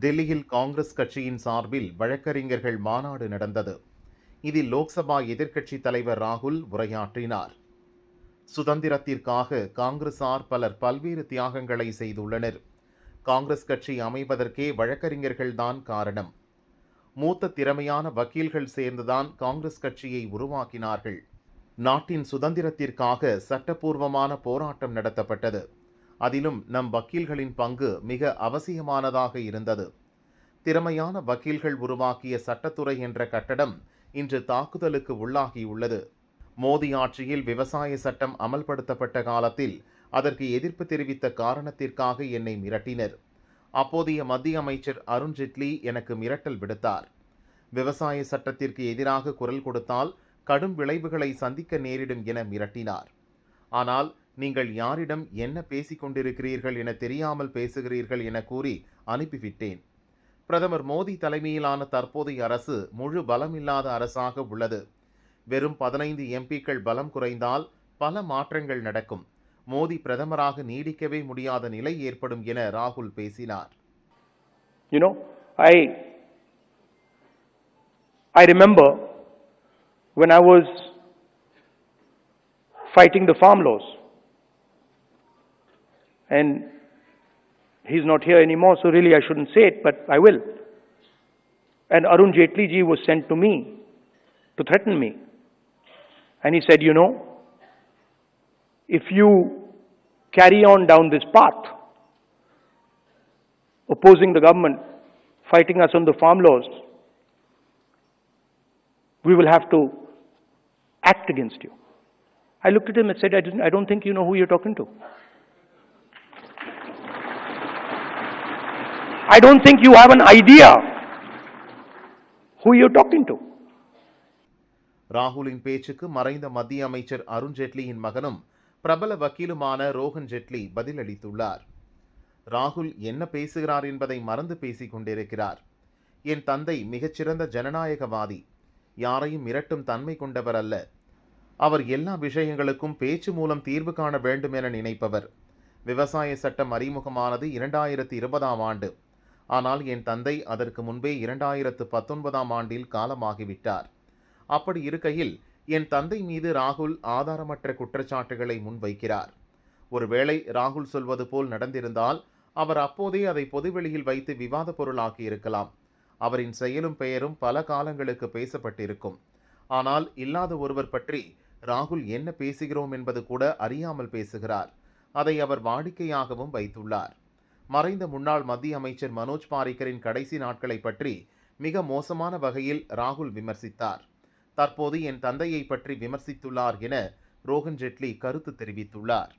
டெல்லியில் காங்கிரஸ் கட்சியின் சார்பில் வழக்கறிஞர்கள் மாநாடு நடந்தது. இதில் லோக்சபா எதிர்க்கட்சித் தலைவர் ராகுல் உரையாற்றினார். சுதந்திரத்திற்காக காங்கிரசார் பலர் பல்வேறு தியாகங்களை செய்துள்ளனர். காங்கிரஸ் கட்சி அமைவதற்கே வழக்கறிஞர்கள்தான் காரணம். மூத்த திறமையான வக்கீல்கள் சேர்ந்துதான் காங்கிரஸ் கட்சியை உருவாக்கினார்கள். நாட்டின் சுதந்திரத்திற்காக சட்டப்பூர்வமான போராட்டம் நடத்தப்பட்டது. அதிலும் நம் வக்கீல்களின் பங்கு மிக அவசியமானதாக இருந்தது. திறமையான வக்கீல்கள் உருவாக்கிய சட்டத்துறை என்ற கட்டடம் இன்று தாக்குதலுக்கு உள்ளாகியுள்ளது. மோடி ஆட்சியில் விவசாய சட்டம் அமல்படுத்தப்பட்ட காலத்தில் அதற்கு எதிர்ப்பு தெரிவித்த காரணத்திற்காக என்னை மிரட்டினர். அப்போதைய மத்திய அமைச்சர் அருண் ஜெட்லி எனக்கு மிரட்டல் விடுத்தார். விவசாய சட்டத்திற்கு எதிராக குரல் கொடுத்தால் கடும் விளைவுகளை சந்திக்க நேரிடும் என மிரட்டினார். ஆனால் நீங்கள் யாரிடம் என்ன பேசிக் கொண்டிருக்கிறீர்கள் என தெரியாமல் பேசுகிறீர்கள் என கூறி அனுப்பிவிட்டேன். பிரதமர் மோடி தலைமையிலான தற்போதைய அரசு முழு பலமில்லாத அரசாக உள்ளது. வெறும் பதினைந்து எம்பிக்கள் பலம் குறைந்தால் பல மாற்றங்கள் நடக்கும். மோடி பிரதமராக நீடிக்கவே முடியாத நிலை ஏற்படும் என ராகுல் பேசினார். You know, I, I remember when I was fighting the farm laws. And he's not here anymore, so really I shouldn't say it, but I will. And Arun Jaitley ji was sent to me to threaten me. And he said, you know, if you carry on down this path, opposing the government, fighting us on the farm laws, we will have to act against you. I looked at him and said, I, I don't think you know who you're talking to. I don't think you have an idea who you're talking to. ராகுலின் பேச்சுக்கு மறைந்த மத்திய அமைச்சர் அருண் ஜெட்லியின் மகனும் பிரபல வக்கீலுமான ரோஹன் ஜெட்லி பதிலளித்துள்ளார். ராகுல் என்ன பேசுகிறார் என்பதை மறந்து பேசிக் கொண்டிருக்கிறார். என் தந்தை மிகச்சிறந்த ஜனநாயகவாதி. யாரையும் மிரட்டும் தன்மை கொண்டவர் அல்ல. அவர் எல்லா விஷயங்களுக்கும் பேச்சு மூலம் தீர்வு காண வேண்டும் என நினைப்பவர். விவசாய சட்டம் அறிமுகமானது இரண்டாயிரத்தி இருபதாம் ஆண்டு. ஆனால் என் தந்தை அதற்கு முன்பே இரண்டாயிரத்து பத்தொன்பதாம் ஆண்டில் காலமாகிவிட்டார். அப்படி இருக்கையில் என் தந்தை மீது ராகுல் ஆதாரமற்ற குற்றச்சாட்டுகளை முன்வைக்கிறார். ஒருவேளை ராகுல் சொல்வது போல் நடந்திருந்தால் அவர் அப்போதே அதை பொதுவெளியில் வைத்து விவாத பொருளாக்கி இருக்கலாம். அவரின் செயலும் பெயரும் பல காலங்களுக்கு பேசப்பட்டிருக்கும். ஆனால் இல்லாத ஒருவர் பற்றி ராகுல் என்ன பேசுகிறோம் என்பது கூட அறியாமல் பேசுகிறார். அதை அவர் வாடிக்கையாகவும் வைத்துள்ளார். மறைந்த முன்னாள் மத்திய அமைச்சர் மனோஜ் பாரிக்கரின் கடைசி நாட்களை பற்றி மிக மோசமான வகையில் ராகுல் விமர்சித்தார். தற்போது என் தந்தையை பற்றி விமர்சித்துள்ளார் என ரோஹன் ஜெட்லி கருத்து தெரிவித்துள்ளார்.